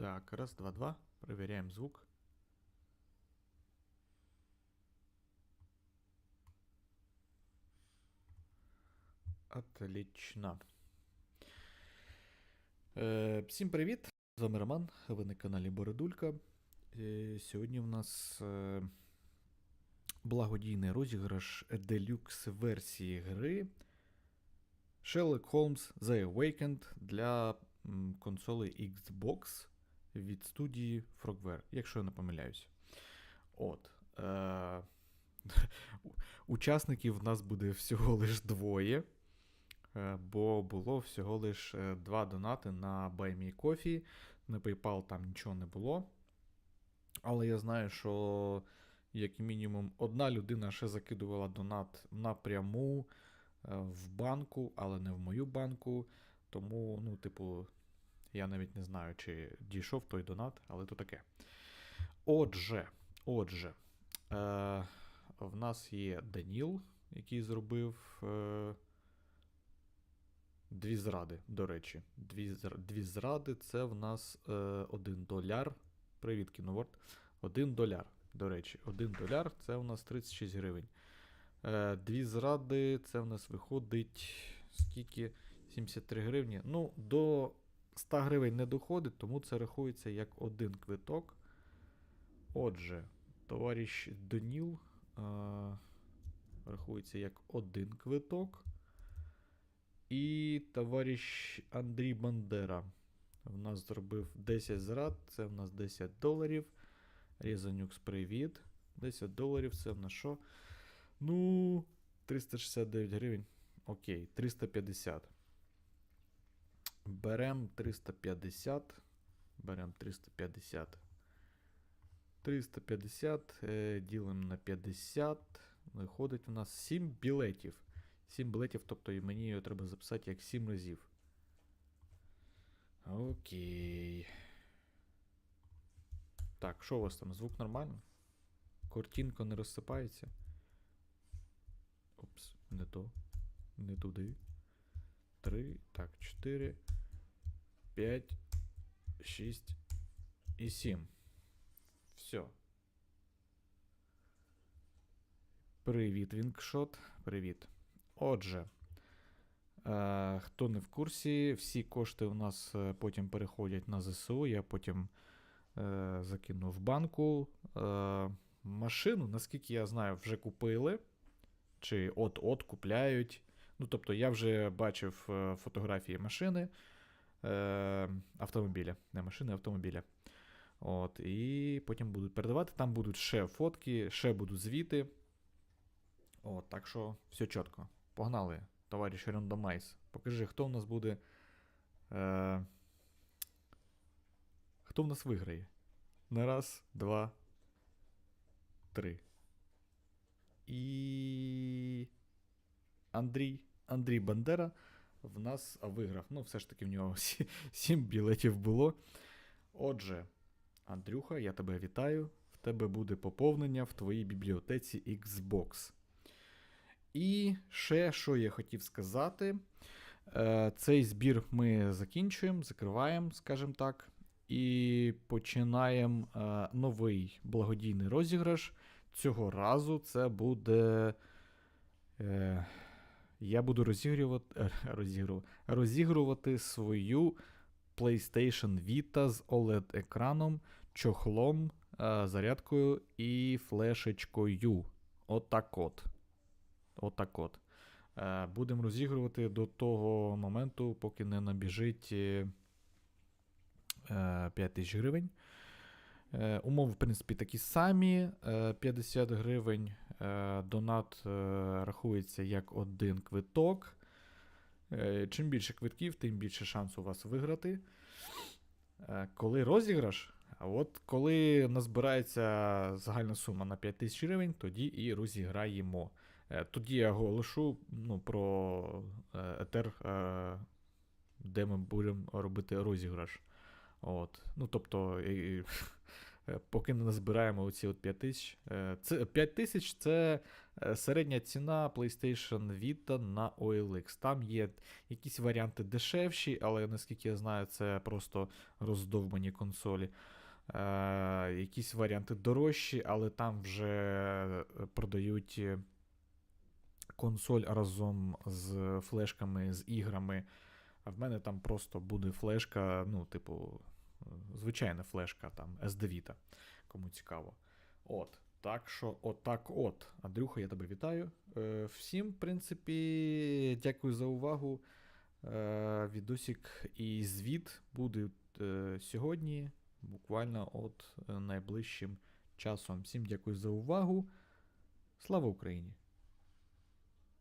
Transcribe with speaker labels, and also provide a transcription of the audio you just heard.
Speaker 1: Так, раз, два, два. Проверяем звук. Отлично. Е, всім привіт! З вами Роман, ви на каналі Бородулька. Е, сьогодні в нас е, благодійний розіграш делюкс версії гри Sherlock Holmes The Awakened для м, консолей Xbox від студії Frogware, якщо я не помиляюсь. От. Е, учасників в нас буде всього лиш двоє. Е, Бо було всього лиш е, два донати на BuyMeCoffee. На PayPal там нічого не було. Але я знаю, що як мінімум одна людина ще закидувала донат напряму е, в банку, але не в мою банку. Тому, ну, типу, я навіть не знаю, чи дійшов той донат, але то таке. Отже, отже, е, в нас є Даніл, який зробив. Е, Дві зради, до речі. Дві, дві зради це в нас е, 1 доляр. Привіт, кіноворд. 1 доляр, до речі. 1 доляр це в нас 36 гривень. Е, дві зради це в нас виходить скільки? 73 гривні. Ну, до 100 гривень не доходить, тому це рахується як один квиток. Отже, товариш Доніл е, рахується як один квиток. І товариш Андрій Бандера в нас зробив 10 зрад, це в нас 10 доларів. Різанюкс, привіт. 10 доларів це в нас що? Ну, 369 гривень. Окей, 350. Берем 350. Берем 350. 350 е, ділимо на 50. Виходить у нас 7 білетів. 7 білетів, тобто і мені його треба записати як 7 разів. Окей. Так, що у вас там? Звук нормально? Картинка не розсипається. Опс, не то. Не туди. 3, так, 4, 5, 6 і 7. Все. Привіт, Вінкшот. Привіт. Отже, е, хто не в курсі, всі кошти у нас е, потім переходять на ЗСУ. Я потім е, закину в банку. Е, машину, наскільки я знаю, вже купили. Чи от-от купляють. Ну, тобто, я вже бачив е, фотографії машини е, автомобіля. Не машини, автомобіля. От, і потім будуть передавати. Там будуть ще фотки, ще будуть звіти. От, так що все чітко. Погнали, товариш Рандомайз. Покажи, хто в нас буде. Е... Хто в нас виграє? На раз, два, три. І. Андрій. Андрій Бандера в нас виграв. Ну, все ж таки в нього сі- сім білетів було. Отже, Андрюха, я тебе вітаю. В тебе буде поповнення в твоїй бібліотеці Xbox. І ще, що я хотів сказати, е, цей збір ми закінчуємо, закриваємо, скажімо так, і починаємо е, новий благодійний розіграш. Цього разу це буде. Я буду розігрувати, е, розігрувати, розігрувати свою PlayStation Vita з OLED-екраном, чохлом, е, зарядкою і флешечкою. Отак от. Отак от. Е, Будемо розігрувати до того моменту, поки не набіжить е, е, 5 тисяч гривень. Умови, в принципі, такі самі. Е, 50 гривень донат е, рахується як один квиток. Е, Чим більше квитків, тим більше шансу у вас виграти. Е, Коли розіграш, а от коли назбирається загальна сума на 5 тисяч гривень, тоді і розіграємо. Е, Тоді я оголошу ну, про е, етер, е, де ми будемо робити розіграш. От. Ну, тобто, е, поки не назбираємо оці от 5 тисяч. Е, Це 5 тисяч це е, середня ціна PlayStation Vita на OLX. Там є якісь варіанти дешевші, але наскільки я знаю, це просто роздовбані консолі. Е, якісь варіанти дорожчі, але там вже е, продають е, консоль разом з флешками, з іграми. А в мене там просто буде флешка, ну, типу, е, звичайна флешка, там, SD Vita, кому цікаво. От. Так що, отак от. Андрюха, я тебе вітаю. Е, всім, в принципі, дякую за увагу. Е, відосик і звіт буде е, сьогодні, буквально от е, найближчим часом. Всім дякую за увагу. Слава Україні!